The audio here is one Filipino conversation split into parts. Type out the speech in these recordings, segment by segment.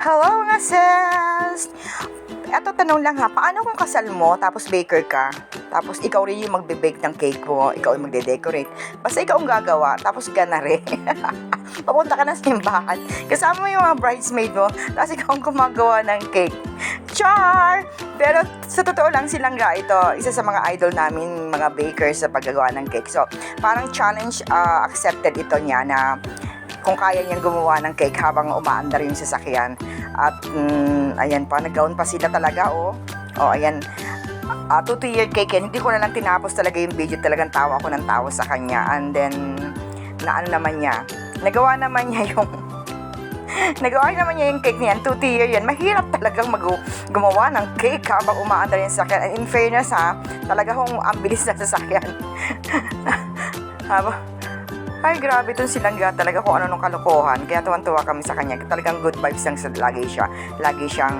Hello mga sis! Eto tanong lang ha, paano kung kasal mo, tapos baker ka, tapos ikaw rin yung magbe-bake ng cake mo, ikaw yung magde-decorate, basta ikaw ang gagawa, tapos ka na rin. Papunta ka ng simbahan, kasama mo yung mga bridesmaid mo, tapos ikaw ang gumagawa ng cake. Char! Pero sa totoo lang, silang ga ito, isa sa mga idol namin, mga bakers sa paggagawa ng cake. So, parang challenge uh, accepted ito niya na kung kaya niyang gumawa ng cake habang umaandar yung sasakyan. At mm, ayan pa, naggaon pa sila talaga, oh. Oh, ayan. Uh, two year cake yan. Hindi ko na lang tinapos talaga yung video. Talagang tawa ako ng tawa sa kanya. And then, na ano naman niya. Nagawa naman niya yung Nagawa naman niya yung cake niyan, 2 year yan. Mahirap talagang mag gumawa ng cake habang umaandar yung sasakyan. And in fairness ha, talaga hong ang bilis na sasakyan. Habang, ay, grabe itong silangga talaga kung ano nung kalokohan. Kaya tuwan-tuwa kami sa kanya. Talagang good vibes lang sa lagi siya. Lagi siyang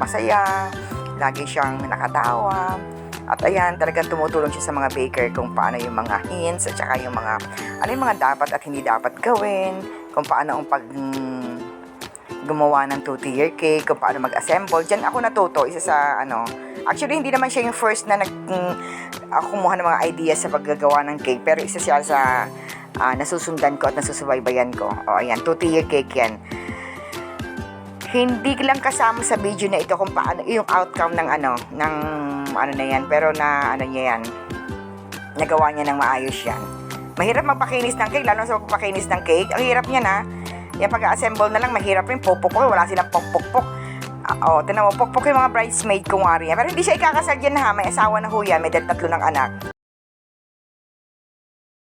masaya, lagi siyang nakatawa. At ayan, talagang tumutulong siya sa mga baker kung paano yung mga hints at saka yung mga, ano yung mga dapat at hindi dapat gawin, kung paano ang pag mm, gumawa ng 2-tier cake, kung paano mag-assemble. Diyan ako natuto, isa sa ano, actually hindi naman siya yung first na nag, mm, kumuha ng mga ideas sa paggagawa ng cake, pero isa siya sa ah, nasusundan ko at nasusubaybayan ko. O ayan, 2-tier cake yan. Hindi lang kasama sa video na ito kung paano yung outcome ng ano, ng ano na yan, pero na ano niya yan, nagawa niya ng maayos yan. Mahirap magpakinis ng cake, lalo sa magpakinis ng cake. Ang hirap niya na. Yung pag-assemble na lang, mahirap rin. Pupukpok, wala silang pukpukpok. Uh, oh, tinan mo, pukpok yung mga bridesmaid kung wari yan. Pero hindi siya ikakasal dyan ha. May asawa na ho yan. May tatlo ng anak.